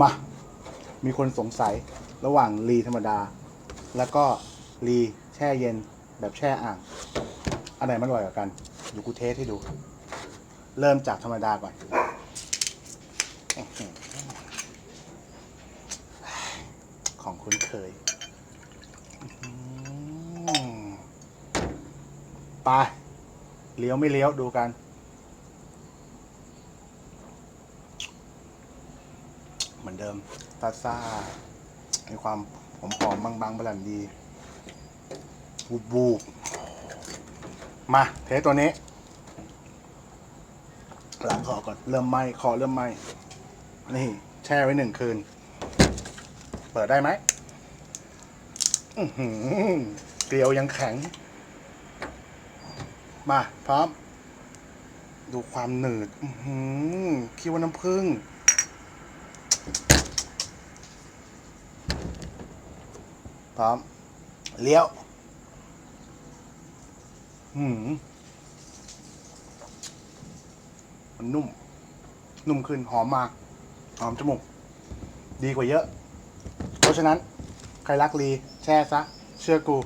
มา มีคนสงสัยระหว่างรีธรรมดา แล้วก็รีแช่เย็นแบบแช่อ่าง อันไหนมันอร่อยกว่ากันเดี๋ยวกูเทสให้ดู เริ่มจากธรรมดาก่อน ของคุ้นเคย ไป เลี้ยวไม่เลี้ยวดูกัน เหมือนเดิมซาซามีความหอมหอมๆบางๆบลันดีบูบบูบมาเทสตัวนี้ล้างคอก่อนเริ่มไหมคอเริ่มไหมนี่ แช่ไว้หนึ่งคืน เปิดได้ไหมเกลียวยังแข็ง มาพร้อม ดูความหนืดคิดว่าน้ำผึ้ง พร้อม เลี้ยวหืมมันนุ่ม นุ่มขึ้น หอมมาก หอมจมูก ดีกว่าเยอะ เพราะฉะนั้น ใครรักลีแช่ซะ เชื่อกู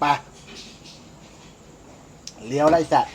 ไป เลี้ยวไล่สัตว์